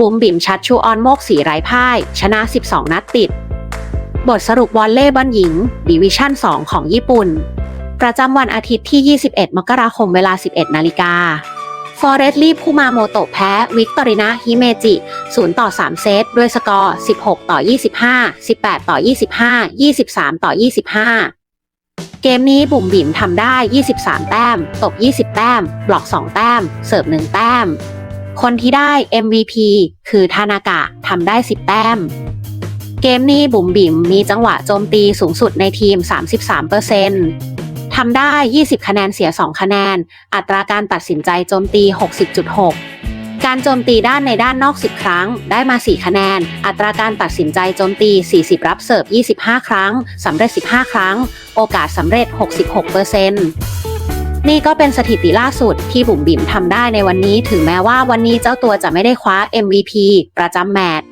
บุ๋มบิ๋มชัดชูออนโมกสีไร้พ่าย ชนะ 12 นัดติด บทสรุปวอลเล่บอลหญิง ดิวิชั่น 2 ของญี่ปุ่น ประจำวันอาทิตย์ที่ 21 มกราคมเวลา 11 นาฬิกา ฟอเรสต์ลีบคูมาโมโตะแพ้ วิกตอรินาฮิเมจิ 0 ต่อ 3 เซต ด้วยสกอร์ 16 ต่อ 25 18 ต่อ 25 23 ต่อ 25เกมนี้บุ๋มบิ๋มทำได้ 23 แต้ม ตบ 20 แต้ม บล็อก 2 แต้ม เสิร์ฟ 1 แต้ม คนที่ได้ MVP คือทานากะทำได้ 10 แต้ม เกมนี้บุ๋มบิ๋มมีจังหวะโจมตีสูงสุดในทีม 33%ทำได้ 20 คะแนนเสีย 2 คะแนน อัตราการตัดสินใจโจมตี 60.6 การโจมตีด้านในด้านนอก 10 ครั้ง ได้มา 4 คะแนน อัตราการตัดสินใจโจมตี 40 รับเสิร์ฟ 25 ครั้ง สำเร็จ 15 ครั้ง โอกาสสำเร็จ 66% นี่ก็เป็นสถิติล่าสุดที่บุ๋มบิ๋มทำได้ในวันนี้ ถึงแม้ว่าวันนี้เจ้าตัวจะไม่ได้คว้า MVP ประจำแมตช์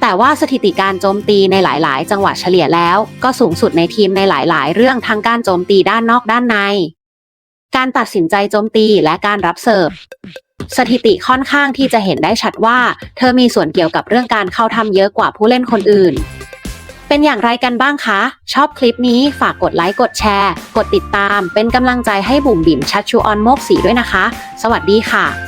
แต่ว่าสถิติการโจมตีในหลาย ๆ จังหวะเฉลี่ยแล้ว ก็สูงสุดในทีมในหลาย ๆ เรื่องทั้งการโจมตีด้านนอกด้านใน การตัดสินใจโจมตีและการรับเสิร์ฟสถิติค่อนข้างที่จะเห็นได้ชัดว่า เธอมีส่วนเกี่ยวกับเรื่องการเข้าทำเยอะกว่าผู้เล่นคนอื่น เป็นอย่างไรกันบ้างคะ ชอบคลิปนี้ฝากกดไลค์ กดแชร์ กดติดตาม เป็นกำลังใจให้บุ๋มบิ่มชัดชูออนโมกสีด้วยนะคะ สวัสดีค่ะ